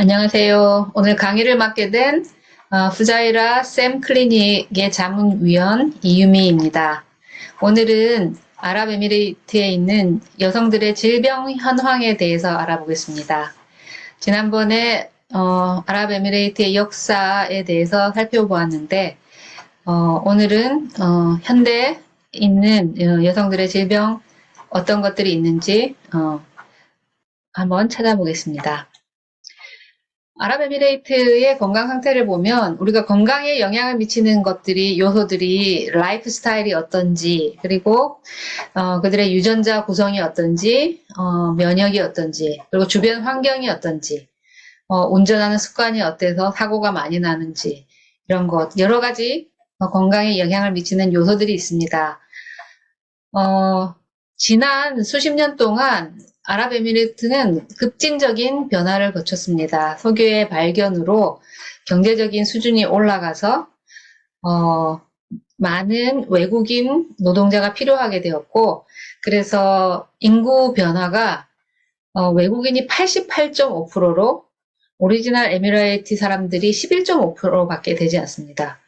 안녕하세요. 오늘 강의를 맡게 된 어, 후자이라 샘 클리닉의 자문위원 이유미입니다. 오늘은 아랍에미리트에 있는 여성들의 질병 현황에 대해서 알아보겠습니다. 지난번에 어, 아랍에미레이트의 역사에 대해서 살펴보았는데 어, 오늘은 어, 현대에 있는 어, 여성들의 질병 어떤 것들이 있는지 어, 한번 찾아보겠습니다. 아랍에미레이트의 건강 상태를 보면 우리가 건강에 영향을 미치는 것들이 요소들이 라이프 스타일이 어떤지 그리고 어, 그들의 유전자 구성이 어떤지 어, 면역이 어떤지 그리고 주변 환경이 어떤지 어, 운전하는 습관이 어때서 사고가 많이 나는지 이런 것 여러 가지 어, 건강에 영향을 미치는 요소들이 있습니다. 어, 지난 수십 년 동안 아랍에미리트는 급진적인 변화를 거쳤습니다. 석유의 발견으로 경제적인 수준이 올라가서 어, 많은 외국인 노동자가 필요하게 되었고 그래서 인구 변화가 어, 외국인이 88.5%로 오리지널 에미레이트 사람들이 11.5%밖에 되지 않습니다.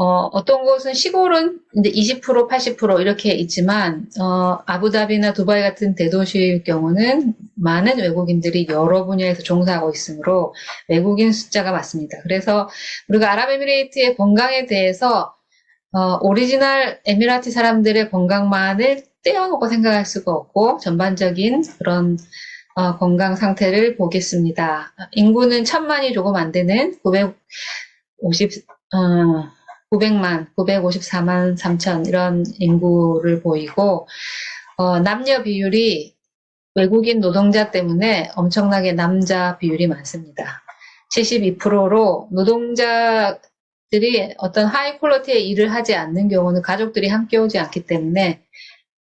어, 떤 곳은 시골은 이제 20% 80% 이렇게 있지만 어, 아부다비나 두바이 같은 대도시일 경우는 많은 외국인들이 여러 분야에서 종사하고 있으므로 외국인 숫자가 많습니다. 그래서 우리가 아랍에미레이트의 건강에 대해서 어, 오리지널 에미라티 사람들의 건강만을 떼어놓고 생각할 수가 없고 전반적인 그런 어, 건강 상태를 보겠습니다. 인구는 천만이 조금 안 되는 950 어, 900만, 954만 3천 이런 인구를 보이고 어, 남녀 비율이 외국인 노동자 때문에 엄청나게 남자 비율이 많습니다. 72%로 노동자들이 어떤 하이 퀄러티의 일을 하지 않는 경우는 가족들이 함께 오지 않기 때문에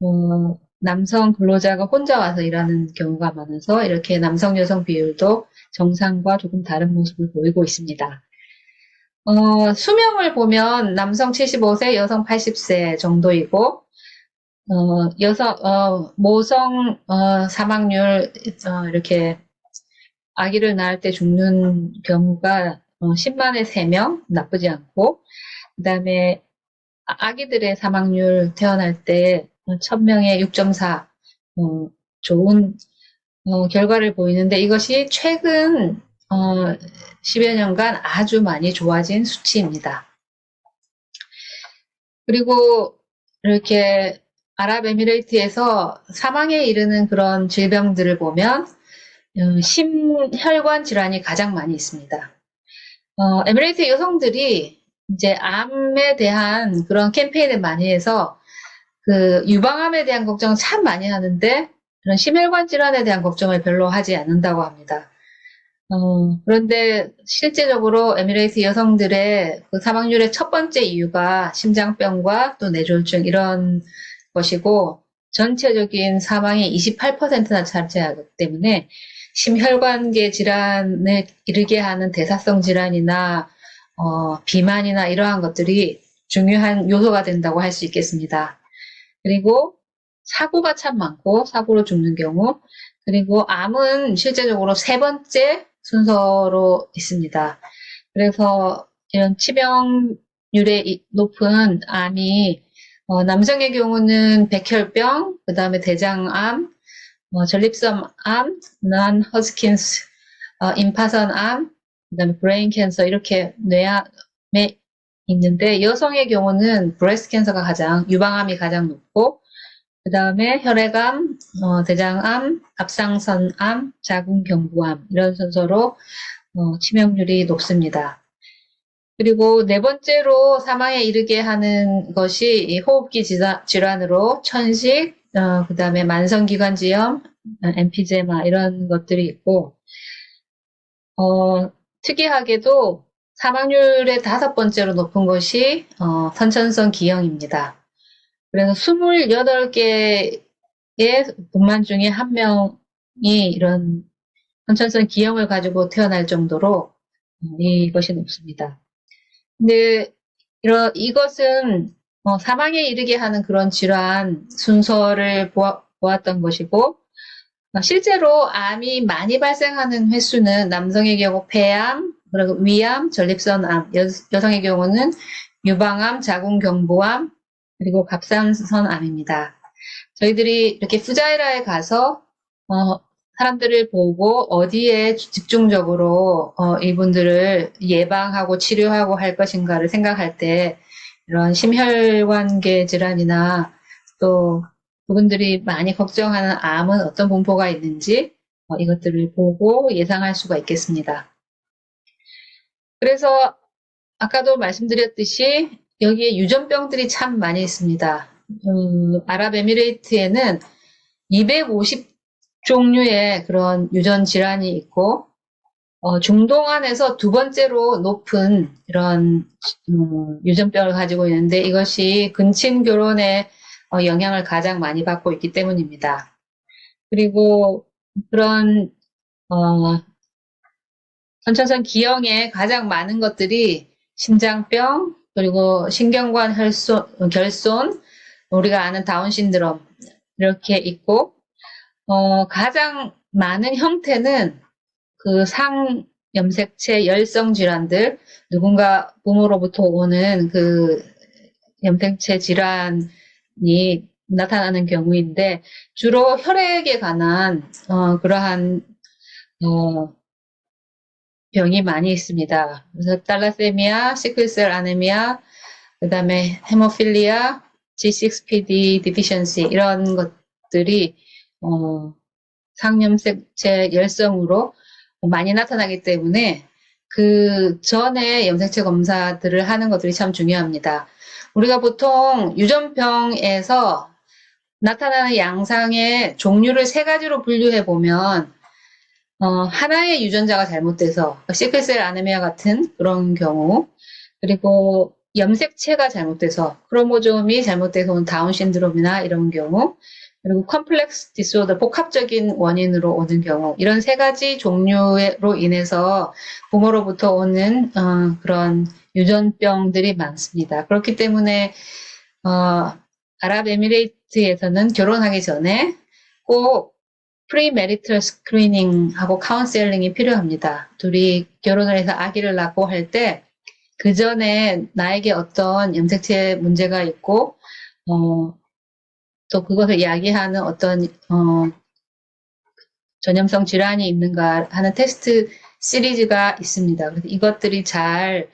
어, 남성 근로자가 혼자 와서 일하는 경우가 많아서 이렇게 남성 여성 비율도 정상과 조금 다른 모습을 보이고 있습니다. 어, 수명을 보면 남성 75세, 여성 80세 정도이고, 어, 여성, 어, 모성, 어, 사망률, 어, 이렇게 아기를 낳을 때 죽는 경우가 어, 10만에 3명, 나쁘지 않고, 그 다음에 아기들의 사망률 태어날 때 1000명에 6.4, 어, 좋은 어, 결과를 보이는데 이것이 최근 어, 10여 년간 아주 많이 좋아진 수치입니다. 그리고 이렇게 아랍에미레이트에서 사망에 이르는 그런 질병들을 보면 어, 심혈관 질환이 가장 많이 있습니다. 어, 에미레이트 여성들이 이제 암에 대한 그런 캠페인을 많이 해서 그 유방암에 대한 걱정을 참 많이 하는데 그런 심혈관 질환에 대한 걱정을 별로 하지 않는다고 합니다. 어, 그런데 실제적으로 에미레이트 여성들의 그 사망률의 첫 번째 이유가 심장병과 또 뇌졸중 이런 것이고 전체적인 사망의 28%나 차지하기 때문에 심혈관계 질환을 이르게 하는 대사성 질환이나 어, 비만이나 이러한 것들이 중요한 요소가 된다고 할 수 있겠습니다. 그리고 사고가 참 많고 사고로 죽는 경우 그리고 암은 실제적으로 세 번째 순서로 있습니다. 그래서 이런 치명률의 높은 암이 어, 남성의 경우는 백혈병, 그 다음에 대장암, 어, 전립선암, 난 허스킨스, 어, 임파선암, 그 다음에 브레인 캔서 이렇게 뇌암에 있는데 여성의 경우는 브레스트 캔서가 가장 유방암이 가장 높고 그 다음에 혈액암, 어, 대장암, 갑상선암, 자궁경부암 이런 순서로 어, 치명률이 높습니다. 그리고 네 번째로 사망에 이르게 하는 것이 호흡기 질환으로 천식, 어, 그 다음에 만성기관지염, 엠피제마 이런 것들이 있고 어, 특이하게도 사망률의 다섯 번째로 높은 것이 어, 선천성 기형입니다. 그래서 28개의 분만 중에 한 명이 이런 선천성 기형을 가지고 태어날 정도로 이것이 높습니다. 근데 이런 이것은 어, 사망에 이르게 하는 그런 질환 순서를 보아, 보았던 것이고 어, 실제로 암이 많이 발생하는 횟수는 남성의 경우 폐암, 그리고 위암, 전립선암, 여, 여성의 경우는 유방암, 자궁경부암, 그리고 갑상선 암입니다. 저희들이 이렇게 푸자이라에 가서 어, 사람들을 보고 어디에 집중적으로 어, 이분들을 예방하고 치료하고 할 것인가를 생각할 때 이런 심혈관계 질환이나 또 그분들이 많이 걱정하는 암은 어떤 분포가 있는지 어, 이것들을 보고 예상할 수가 있겠습니다. 그래서 아까도 말씀드렸듯이 여기에 유전병들이 참 많이 있습니다. 음, 아랍에미레이트에는 250 종류의 그런 유전 질환이 있고 어, 중동 안에서 두 번째로 높은 이런 음, 유전병을 가지고 있는데 이것이 근친 결혼에 어, 영향을 가장 많이 받고 있기 때문입니다. 그리고 그런 어, 선천성 기형에 가장 많은 것들이 심장병 그리고 신경관 혈손, 결손 우리가 아는 다운 신드롬 이렇게 있고 어, 가장 많은 형태는 그 상염색체 열성 질환들 누군가 부모로부터 오는 그 염색체 질환이 나타나는 경우인데 주로 혈액에 관한 어, 그러한 어, 병이 많이 있습니다. 그래서 달라세미아, 시클셀 아네미아, 그 다음에 헤모필리아, G6PD deficiency 이런 것들이 어, 상염색체 열성으로 많이 나타나기 때문에 그 전에 염색체 검사들을 하는 것들이 참 중요합니다. 우리가 보통 유전병에서 나타나는 양상의 종류를 세 가지로 분류해 보면 어, 하나의 유전자가 잘못돼서 시클셀 아네미아 같은 그런 경우 그리고 염색체가 잘못돼서 크로모좀이 잘못돼서 온 다운 신드롬이나 이런 경우 그리고 컴플렉스 디스오더 복합적인 원인으로 오는 경우 이런 세 가지 종류로 인해서 부모로부터 오는 어, 그런 유전병들이 많습니다. 그렇기 때문에 어, 아랍에미레이트에서는 결혼하기 전에 꼭 프리메리털 스크리닝하고 카운셀링이 필요합니다. 둘이 결혼을 해서 아기를 낳고 할 때 그 전에 나에게 어떤 염색체 문제가 있고 어, 또 그것을 이야기하는 어떤 어, 전염성 질환이 있는가 하는 테스트 시리즈가 있습니다. 그래서 이것들이 잘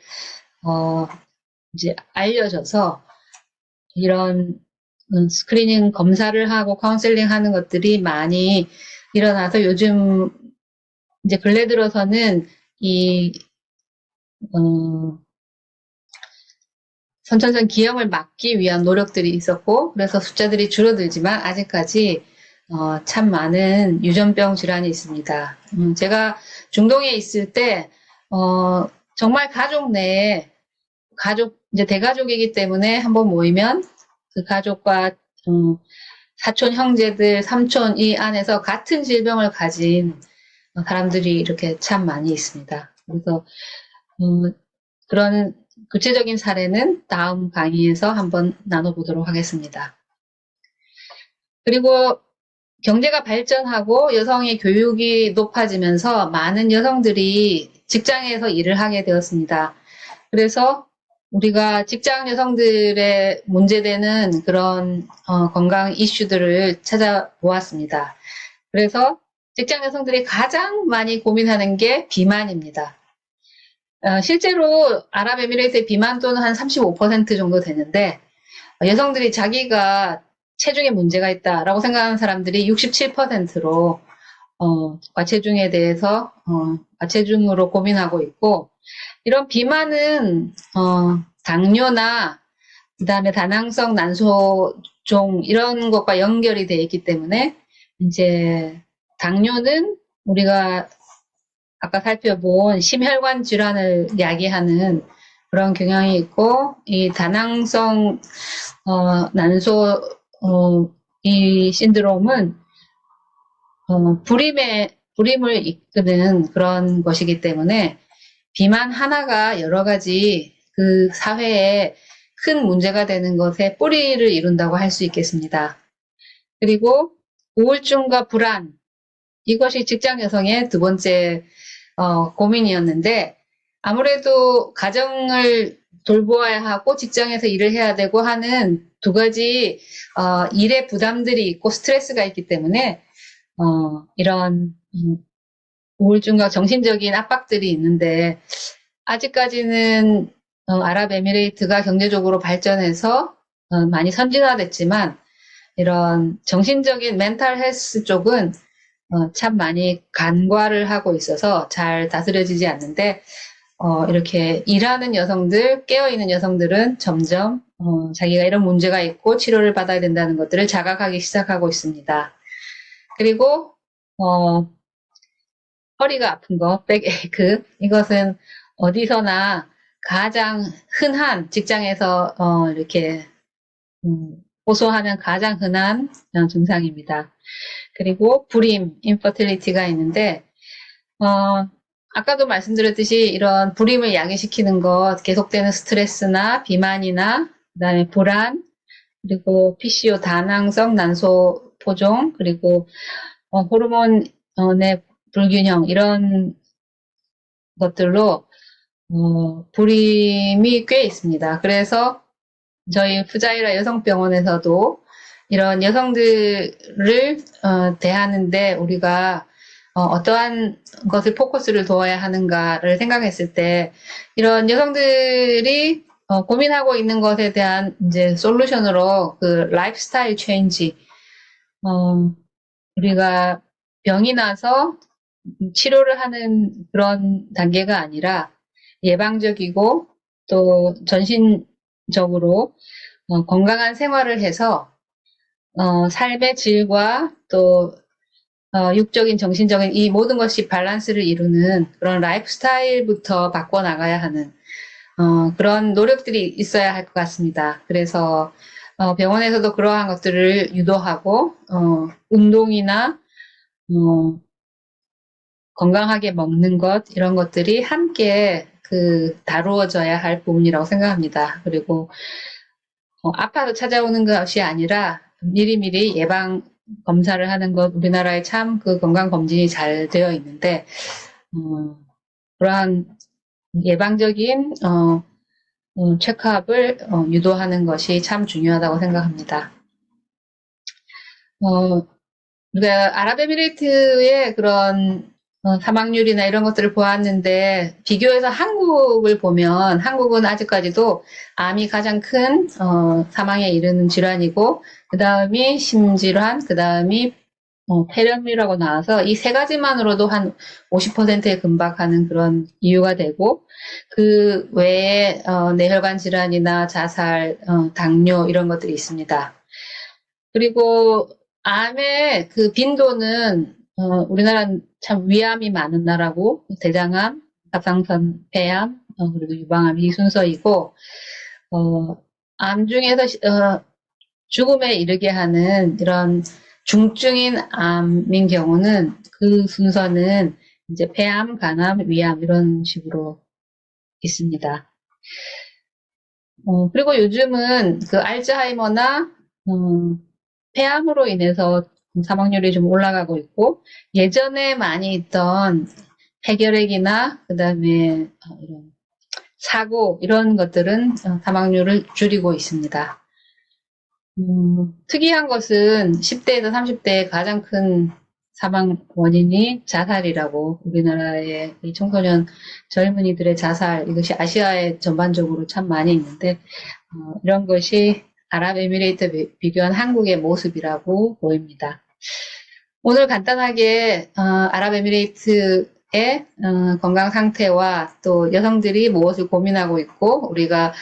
어, 이제 알려져서 이런 음, 스크리닝 검사를 하고 카운셀링 하는 것들이 많이 일어나서 요즘 이제 근래 들어서는 이 어, 선천성 기형을 막기 위한 노력들이 있었고 그래서 숫자들이 줄어들지만 아직까지 어, 참 많은 유전병 질환이 있습니다. 음, 제가 중동에 있을 때 어, 정말 가족 내에 가족 이제 대가족이기 때문에 한번 모이면 그 가족과 음, 사촌 형제들, 삼촌 이 안에서 같은 질병을 가진 사람들이 이렇게 참 많이 있습니다. 그래서 음, 그런 구체적인 사례는 다음 강의에서 한번 나눠보도록 하겠습니다. 그리고 경제가 발전하고 여성의 교육이 높아지면서 많은 여성들이 직장에서 일을 하게 되었습니다. 그래서 우리가 직장 여성들의 문제되는 그런 어, 건강 이슈들을 찾아보았습니다. 그래서 직장 여성들이 가장 많이 고민하는 게 비만입니다. 어, 실제로 아랍에미레이트의 비만도는 한 35% 정도 되는데 여성들이 자기가 체중에 문제가 있다라고 생각하는 사람들이 67%로 어, 과체중에 대해서 어, 과체중으로 고민하고 있고 이런 비만은 어, 당뇨나 그다음에 다낭성 난소종 이런 것과 연결이 되어 있기 때문에 이제 당뇨는 우리가 아까 살펴본 심혈관 질환을 야기하는 그런 경향이 있고 이 다낭성 어, 난소 어, 이 신드롬은 어, 불임의 불임을 이끄는 그런 것이기 때문에 비만 하나가 여러 가지 그 사회에 큰 문제가 되는 것에 뿌리를 이룬다고 할 수 있겠습니다. 그리고 우울증과 불안, 이것이 직장 여성의 두 번째 어, 고민이었는데 아무래도 가정을 돌보아야 하고 직장에서 일을 해야 되고 하는 두 가지 어, 일의 부담들이 있고 스트레스가 있기 때문에 어, 이런 음, 우울증과 정신적인 압박들이 있는데 아직까지는 어, 아랍에미레이트가 경제적으로 발전해서 어, 많이 선진화됐지만 이런 정신적인 멘탈 헬스 쪽은 어, 참 많이 간과를 하고 있어서 잘 다스려지지 않는데 어, 이렇게 일하는 여성들, 깨어있는 여성들은 점점 어, 자기가 이런 문제가 있고 치료를 받아야 된다는 것들을 자각하기 시작하고 있습니다. 그리고 어, 허리가 아픈 거, 백에이크 이것은 어디서나 가장 흔한 직장에서 어, 이렇게 음, 호소하는 가장 흔한 어, 증상입니다. 그리고 불임, 인퍼틸리티가 있는데 어, 아까도 말씀드렸듯이 이런 불임을 야기시키는 것, 계속되는 스트레스나 비만이나 그다음에 불안, 그리고 PCO 다낭성 난소 포종, 그리고 어, 호르몬의 불균형 이런 것들로 어, 불임이 꽤 있습니다. 그래서 저희 푸자이라 여성병원에서도 이런 여성들을 어, 대하는데 우리가 어, 떠한 것을 포커스를 두어야 하는가를 생각했을 때 이런 여성들이 어, 고민하고 있는 것에 대한 이제 솔루션으로 그 라이프스타일 체인지 어, 우리가 병이 나서 치료를 하는 그런 단계가 아니라 예방적이고 또 전신적으로 어, 건강한 생활을 해서 어, 삶의 질과 또 어, 육적인 정신적인 이 모든 것이 밸런스를 이루는 그런 라이프 스타일부터 바꿔 나가야 하는 어, 그런 노력들이 있어야 할 것 같습니다. 그래서 어, 병원에서도 그러한 것들을 유도하고 어, 운동이나 어, 건강하게 먹는 것 이런 것들이 함께 그 다루어져야 할 부분이라고 생각합니다. 그리고 어, 아파서 찾아오는 것이 아니라 미리미리 예방 검사를 하는 것 우리나라에 참 그 건강 검진이 잘 되어 있는데 어, 그러한 예방적인 어, 어, 체크업을 어, 유도하는 것이 참 중요하다고 생각합니다. 어, 우리가 아랍에미레이트의 그런 어, 사망률이나 이런 것들을 보았는데 비교해서 한국을 보면 한국은 아직까지도 암이 가장 큰 어, 사망에 이르는 질환이고 그 다음이 심질환, 그 다음이 어, 폐렴이라고 나와서 이 세 가지만으로도 한 50%에 근박하는 그런 이유가 되고 그 외에 어, 뇌혈관 질환이나 자살, 어, 당뇨 이런 것들이 있습니다. 그리고 암의 그 빈도는 어, 우리나라는 참 위암이 많은 나라고 대장암, 갑상선 폐암, 어, 그리고 유방암 이 순서이고 어, 암 중에서 어, 죽음에 이르게 하는 이런 중증인 암인 경우는 그 순서는 이제 폐암, 간암, 위암 이런 식으로 있습니다. 어, 그리고 요즘은 그 알츠하이머나 어, 폐암으로 인해서 사망률이 좀 올라가고 있고 예전에 많이 있던 폐결핵이나 그다음에 어, 이런 사고 이런 것들은 어, 사망률을 줄이고 있습니다. 음, 특이한 것은 10대에서 30대의 가장 큰 사망 원인이 자살이라고 우리나라의 청소년 젊은이들의 자살 이것이 아시아에 전반적으로 참 많이 있는데 어, 이런 것이 아랍에미레이트 비교한 한국의 모습이라고 보입니다. 오늘 간단하게 어, 아랍에미레이트의 어, 건강 상태와 또 여성들이 무엇을 고민하고 있고 우리가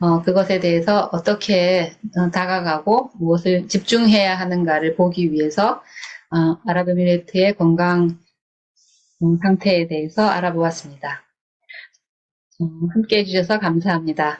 어, 그것에 대해서 어떻게 어, 다가가고 무엇을 집중해야 하는가를 보기 위해서 어, 아랍에미레이트의 건강 어, 상태에 대해서 알아보았습니다. 함께 해주셔서 감사합니다.